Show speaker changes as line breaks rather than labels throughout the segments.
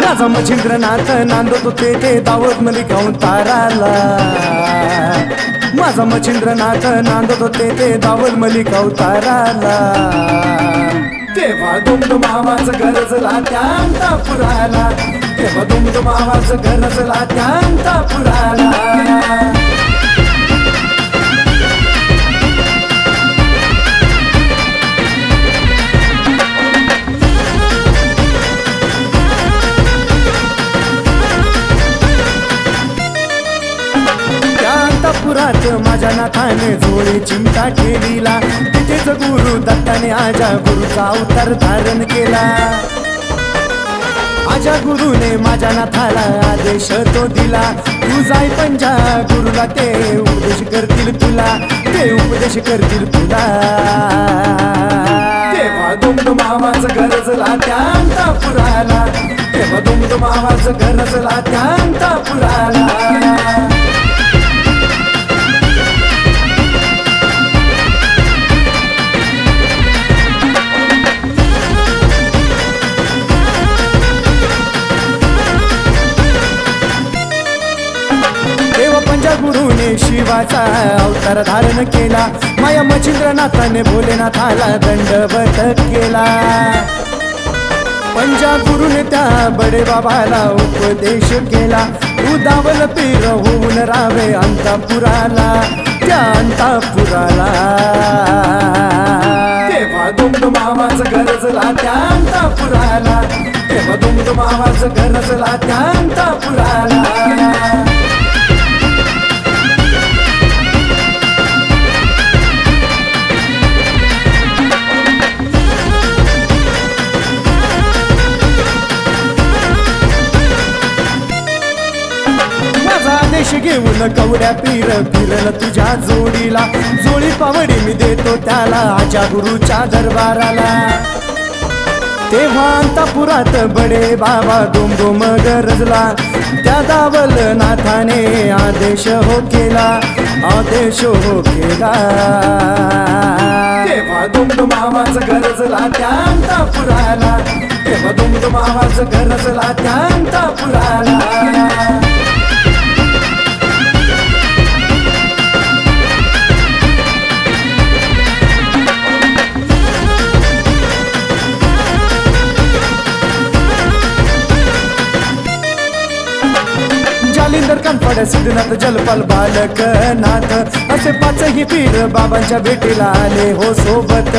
माझा मच्छिंद्रनाथ नांदतो ते ते दावत मली गाऊन ताराला. माझा मच्छिंद्रनाथ नांदतो ते ते दावत मली गाऊ ताराला. तेव्हा दुमदुम आवाज गरजला त्या पुराला तेव्हा दुमदुम आवाज गरजला त्यांता पुराला त्या अंतपुरात माझ्या नाथाने जोडी चिमटा ठेविला तिथेच गुरु दत्ताने आजा गुरुचा अवतार धारण केला. आजा गुरुने माझ्या नाथाला आदेश तो दिला. तू जाय पंजा गुरुला ते उपदेश करतील तुला. ते उपदेश करतील तुला. तेव्हा दुमद मामाचं गरजला त्या पुराला. तेव्हा दुमद मामाचं गरजला त्या पुराला. शिवाचा अवतार धारण केला. माया मच्छिंद्रनाथाने भोलेनाथाला दंडवत केला. पंजा गुरुने त्या बडे बाबाला उपदेश केला. उदावल पीर होऊन रावे अंतापुराला. त्या अंतापुराला. तेव्हा दुमदुम आवाज गरजला त्या अंतापुराला. तेव्हा दुमदुम आवाज गरजला त्या अंतापुराला. घेऊन कवड्या पीर फिरल तुझ्या जोडीला. जोडी पावडी मी देतो त्याला आजा गुरुच्या दरबाराला. तेव्हा अंतापुरात बडे बाबा दुम गरजला. त्या दावल नाथाने आदेश हो केला आदेश हो केला. तेव्हा दुमदुम आवाज गरजला त्या अंतापुराला. तेव्हा दुमदुम आवाज गरजला त्या अंतापुराला. जालिंदर सिद्धनाथ जलपाल बालक नाथ असे पाचही पीर बाबांच्या भेटीला आले हो सोबत.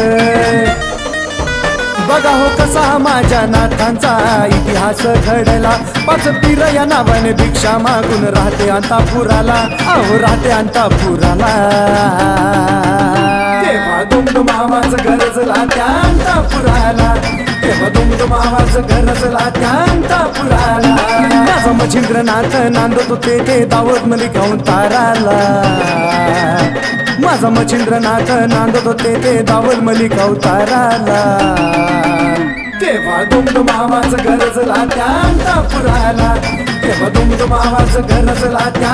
बघा हो कसा माझ्या नाथांचा इतिहास घडला. पाच पीर या नावाने भिक्षा मागून राहते अंतापुराला. अहो राहते अंतापुराला. तेव्हा दुमदुम आवाज गरजला त्या अंतापुराला. तेव्हा दुमदुम आवाज गरजला त्या अंतापुराला माझा मच्छिंद्रनाथ नांदतो ते ते दावत मली गाऊन ताराला. माझा मच्छिंद्रनाथ नांदत होते ते दावत मली गाऊ ताराला. तेव्हा दुमदुम आवाज गरजला त्या अंतापुराला तेव्हा दुमदुम आवाज गरजला त्या